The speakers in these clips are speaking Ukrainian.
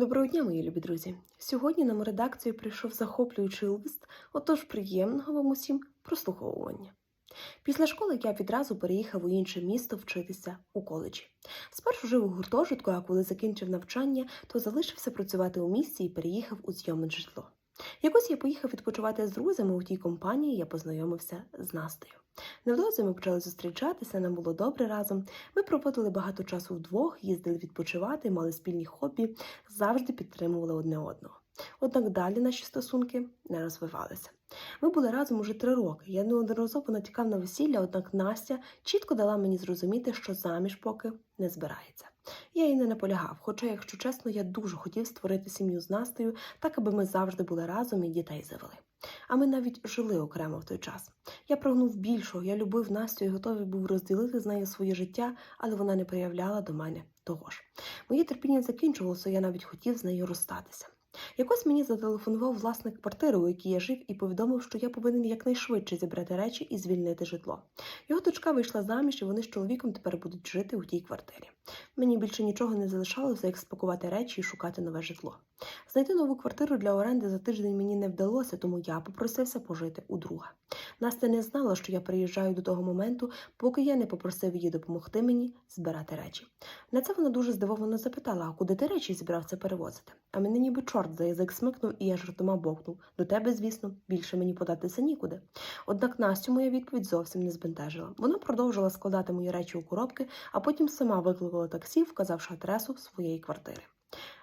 Доброго дня, мої любі друзі! Сьогодні нам у редакцію прийшов захоплюючий лист, отож приємного вам усім прослуховування. Після школи я відразу переїхав у інше місто вчитися у коледжі. Спершу жив у гуртожитку, а коли закінчив навчання, то залишився працювати у місті і переїхав у зйомне житло. Якось я поїхав відпочивати з друзями у тій компанії, я познайомився з Настею. Невдовзі ми почали зустрічатися, нам було добре разом. Ми проводили багато часу вдвох, їздили відпочивати, мали спільні хобі, завжди підтримували одне одного. Однак далі наші стосунки не розвивалися. Ми були разом уже три роки. Я неодноразово натякав на весілля, однак Настя чітко дала мені зрозуміти, що заміж поки не збирається. Я їй не наполягав, хоча, якщо чесно, я дуже хотів створити сім'ю з Настею, так аби ми завжди були разом і дітей завели. А ми навіть жили окремо в той час. Я прагнув більшого, я любив Настю і готовий був розділити з нею своє життя, але вона не проявляла до мене того ж. Моє терпіння закінчувалося, я навіть хотів з нею розстатися. Якось мені зателефонував власник квартири, у якій я жив, і повідомив, що я повинен якнайшвидше зібрати речі і звільнити житло. Його дочка вийшла заміж, і вони з чоловіком тепер будуть жити у тій квартирі. Мені більше нічого не залишалося, як спакувати речі і шукати нове житло. Знайти нову квартиру для оренди за тиждень мені не вдалося, тому я попросився пожити у друга. Настя не знала, що я приїжджаю до того моменту, поки я не попросив її допомогти мені збирати речі. На це вона дуже здивовано запитала, а куди ти речі зібрався перевозити? А мене ніби чорт за язик смикнув, і я жартома бовкнув. До тебе, звісно, більше мені податися нікуди. Однак Настю моя відповідь зовсім не збентежила. Вона продовжила складати мої речі у коробки, а потім сама викликала таксі, вказавши адресу своєї квартири.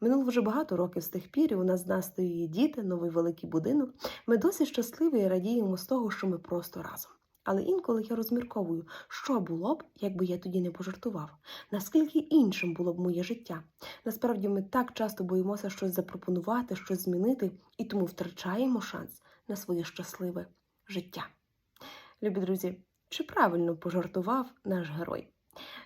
Минуло вже багато років з тих пір, і у нас з Настею є діти, новий великий будинок. Ми досі щасливі і радіємо з того, що ми просто разом. Але інколи я розмірковую, що було б, якби я тоді не пожартував, наскільки іншим було б моє життя. Насправді ми так часто боїмося щось запропонувати, щось змінити, і тому втрачаємо шанс на своє щасливе життя. Любі друзі, чи правильно пожартував наш герой?